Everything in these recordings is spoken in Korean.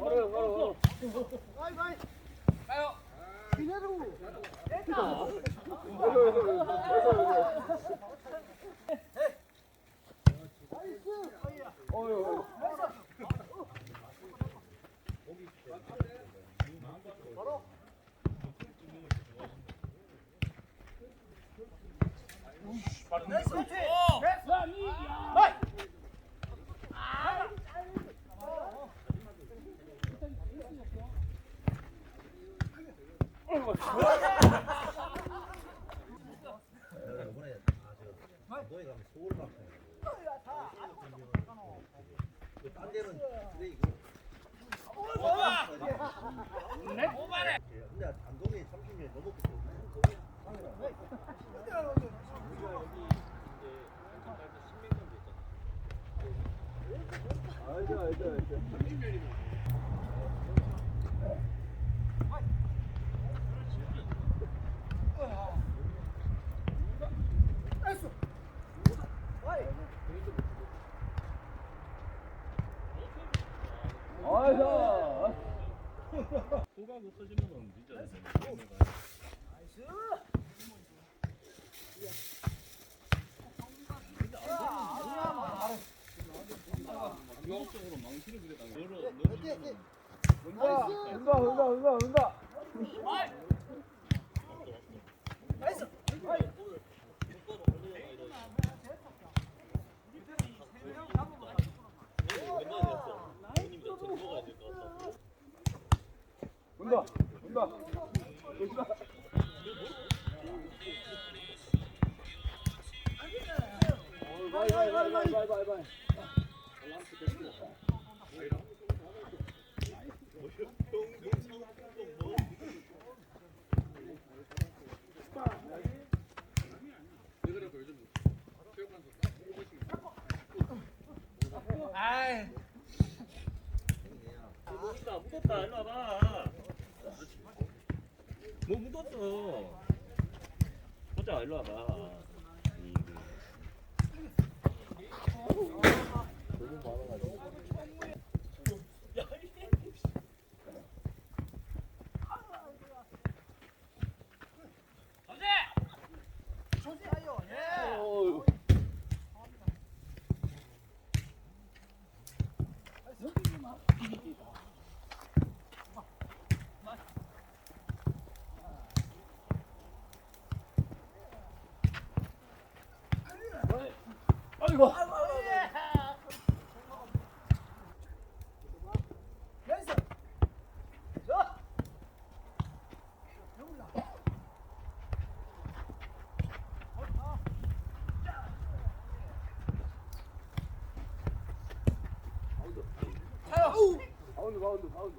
바로 바로. 어유. 내가 이번에 아저 너희 가면 서울 막딴 데는 그래 이거. 근데 안동에 30년 넘었기 때문에. 호각 없어지면 진짜 유학적으로 망치를 그래 당겨. 너로 은다 은다 은다 은다 은다. 은다 바이. 묻었다 묻었다 일로 와봐. 뭐 묻었어. 보자 일로 와봐. 어유. ಹೌದು ಹೌದು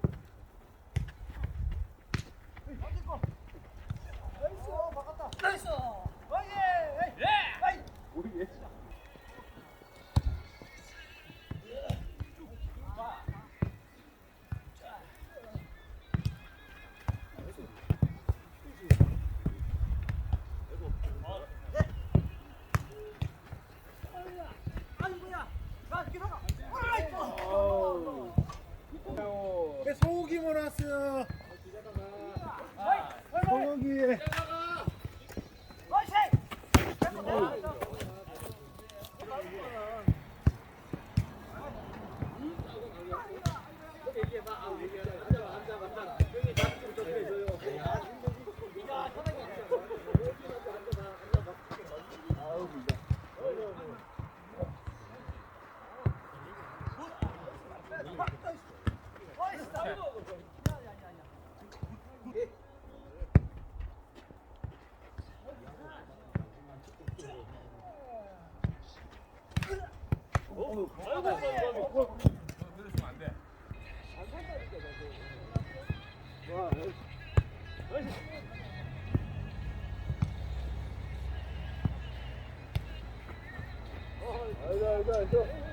Haydi haydi haydi.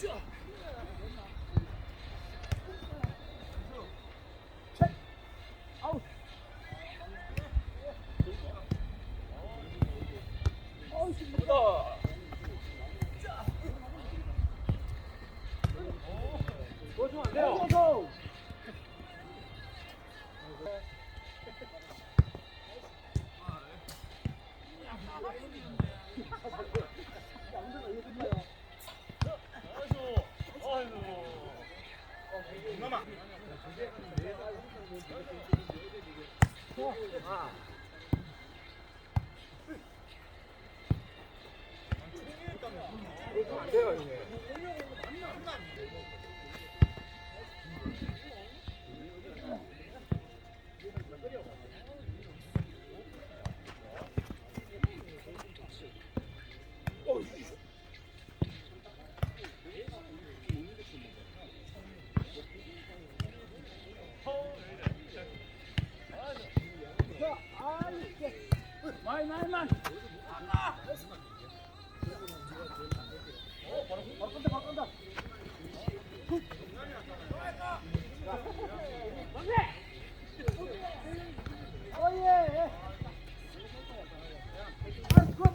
죠 마이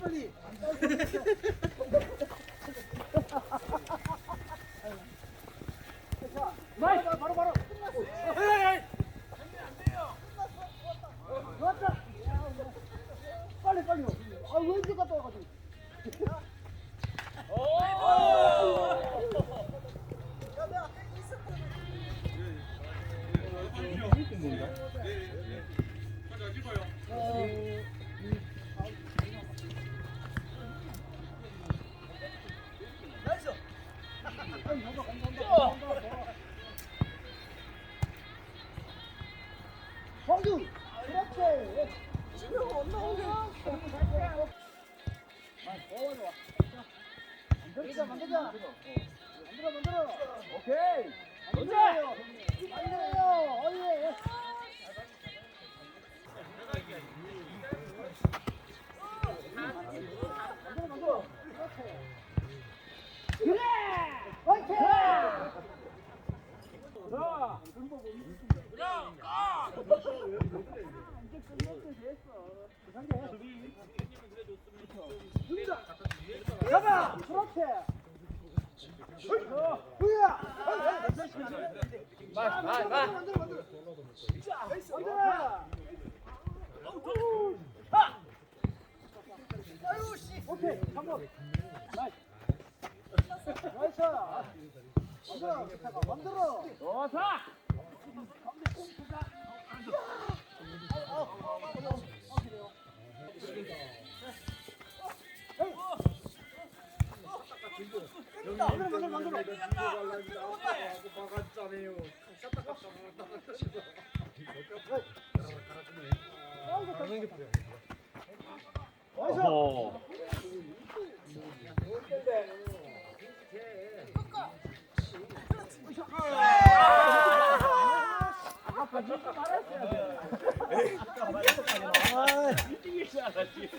빨리. 만들자, 만들자. 만들어, 만들어. 오케이. 가봐! 그렇지! 후야! 마, 마, 마! 만들어! 하! 아유, 씨! 오케이, 한 번. 나이스. 나이스. 만들어, 만들어! 좋다! 만 말했어야 돼. 일찍 하지.